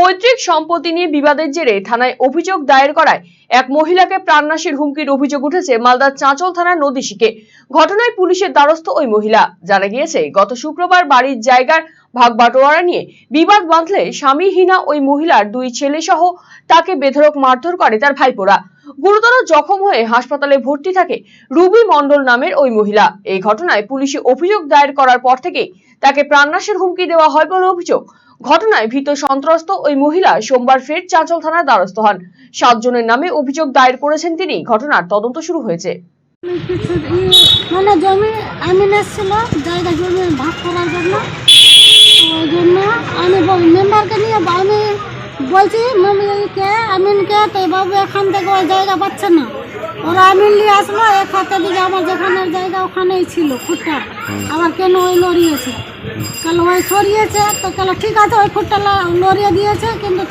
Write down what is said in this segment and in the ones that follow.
পৈতৃক সম্পত্তি নিয়ে বিবাদের জেরে থানায় অভিযোগ দায়ের করায় এক মহিলাকে প্রাণনাশের হুমকির অভিযোগ উঠেছে মালদার চাঁচল থানার নদীশিকে। ঘটনায় পুলিশের দ্বারস্থ ওই মহিলা। জানা গিয়েছে, গত শুক্রবার বাড়ির জায়গার ভাগ বাটোয়ারা নিয়ে বিবাদ বাঁধলে স্বামীহীনা ওই মহিলার দুই ছেলে সহ তাকে বেধরক মারধর করে তার ভাইপোরা। গুরুতর জখম হয়ে হাসপাতালে ভর্তি থাকে রুবি মণ্ডল নামের ওই মহিলা। এই ঘটনায় পুলিশে অভিযোগ দায়ের করার পর থেকেই তাকে প্রাণনাশের হুমকি দেওয়া হয় বলে অভিযোগ। ঘটনায় ভীত সন্ত্রস্ত ওই মহিলা সোমবার ফের চাঁচল থানার দ্বারস্থ হন। সাতজনের নামে অভিযোগ দায়ের করেছেন তিনি। ঘটনার তদন্ত শুরু হয়েছে। মানে আমি বল- মেম্বারকে নিয়ে আমি বলছি মেম্বারকে আমিনকে তো বাবু এখান থেকে ওই জায়গা পাচ্ছে না। ওরা আমিন নিয়ে আসলো, এক হাতে দিকে আমার যেখানের জায়গা ওখানেই ছিল ফুটটা আবার কেন ওই লড়িয়েছে? কেন ওই সরিয়েছে তো কেন ঠিক আছে, ওই ফুটটা লড়িয়ে দিয়েছে, কিন্তু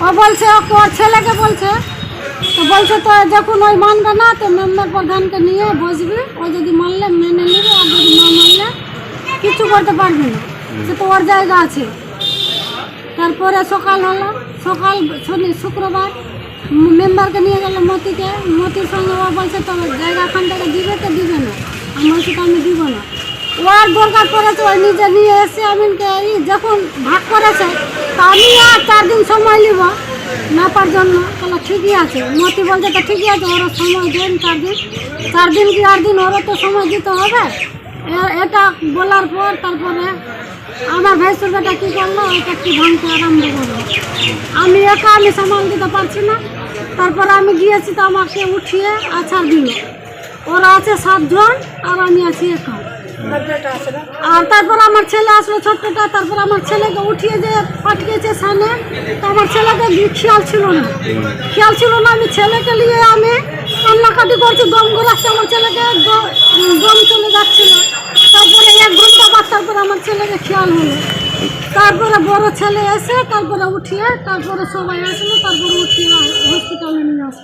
ও বলছে, ও- ওর ছেলেকে বলছে। তো বলছে, তো যখন ওই মানবে না, তো মেম্বার প্রধানকে নিয়ে বসবি। ও যদি মানলে, মেনে নেবে, আর যদি না মানলে কিছু করতে পারবি না। সে তো ওর জায়গা আছে। তারপরে সকাল হলো, সকাল শনি, শুক্রবার মেম্বারকে নিয়ে গেল মতিকে। মতির সঙ্গে ও বলছে তো জায়গা এখান থেকে দিবে তো দিবে না। আমি বলছি তো আমি দিব না। আর দরকার পড়েছে, ওই নিজে নিয়ে এসে এই যখন ভাগ করেছে, তো আমি আর চার দিন সময় নিব মাপার জন্য। তাহলে ঠিকই আছে। মতি বলছে, তো ঠিকই আছে ওরা সময় দেন চার দিন। চার দিন কি আট দিন? ওরা তো সময় দিতে হবে। এটা বলার পর তারপরে আমার ভাইসুর বেটা কী করল, ওটা কি ভাঙতে আরম্ভ করল। আমি একা, আমি সামাল দিতে পারছি না। তারপরে আমি গিয়েছি তো আমাকে উঠিয়ে আছাড় দিল। ওরা আছে সাতজন আর আমি আছি একা। আর তারপর আমার ছেলে আসলো ছোট্টটা, তারপর আমার ছেলেকে উঠিয়ে যে পাঠিয়েছে সামনে, তো আমার ছেলেকে খেয়াল ছিল না। খেয়াল ছিল না, আমি ছেলেকে নিয়ে আমি কান্নাকাটি করছি, দম ঘোরাচ্ছি, আমার ছেলেকে দম চলে যাচ্ছিল। তারপরে এক ঘণ্টা বাদ, তারপরে আমার ছেলেকে খেয়াল হলো। তারপরে বড় ছেলে এসে, তারপরে উঠিয়ে, তারপরে সবাই আসলো, তারপরে উঠিয়ে হসপিটালে নিয়ে আসলো।